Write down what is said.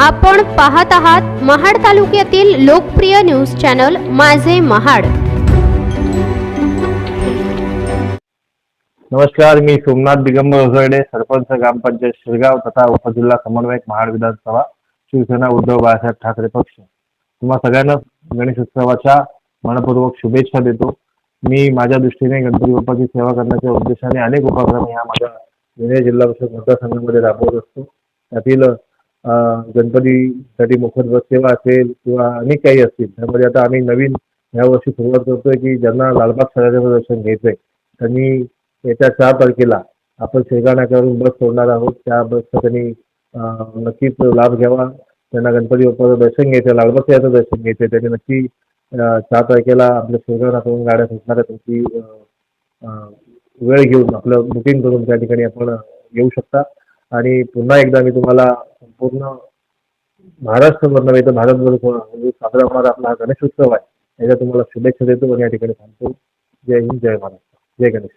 आपण पाहत आहात महाड तालुक्यातील लोकप्रिय न्यूज चॅनल माझे महाड. नमस्कार मी सोमनाथ दिगंबर होसरडे सरपंच ग्रामपंचायत शिरगाव तथा उपजिल्हा समन्वयक महाड विधानसभा शिवसेना उद्धव बाळासाहेब ठाकरे पक्ष. तुम्हा सगळ्यांना गणेश उत्सवाच्या मनपूर्वक शुभेच्छा देतो. मी माझ्या दृष्टीने गणपती बाप्पाची सेवा करण्याच्या उद्देशाने अनेक उपक्रम ह्या माझ्या जुन्या जिल्हा परिषद मतदारसंघामध्ये राबवत असतो. त्यातील गणपतीसाठी मोफत बस सेवा असेल किंवा अनेक काही असतील त्यामध्ये आता आम्ही नवीन ह्या वर्षी सुरुवात करतोय की ज्यांना लालबाग सराजाचं दर्शन घ्यायचंय त्यांनी येत्या चार तारखेला आपण शेगाव बस सोडणार आहोत. त्या बसचा त्यांनी नक्कीच लाभ घ्यावा. त्यांना गणपती बाप्पाचं दर्शन घ्यायचं लालबाग याचं दर्शन घ्यायचं त्यांनी नक्की चार तारखेला आपल्या शेगाव गाड्या सुटणार आहेत. त्यांची वेळ घेऊन आपलं बुकिंग करून त्या ठिकाणी आपण येऊ शकता. आणि पुन्हा एकदा मी तुम्हाला पूर्ण महाराष्ट्रभर नव्हे तर भारतभर म्हणजे साजरा होणारा आपला हा गणेश उत्सव आहे. याच्या तुम्हाला शुभेच्छा देतो आणि या ठिकाणी थांबतो. जय हिंद जय महाराष्ट्र. जय गणेश.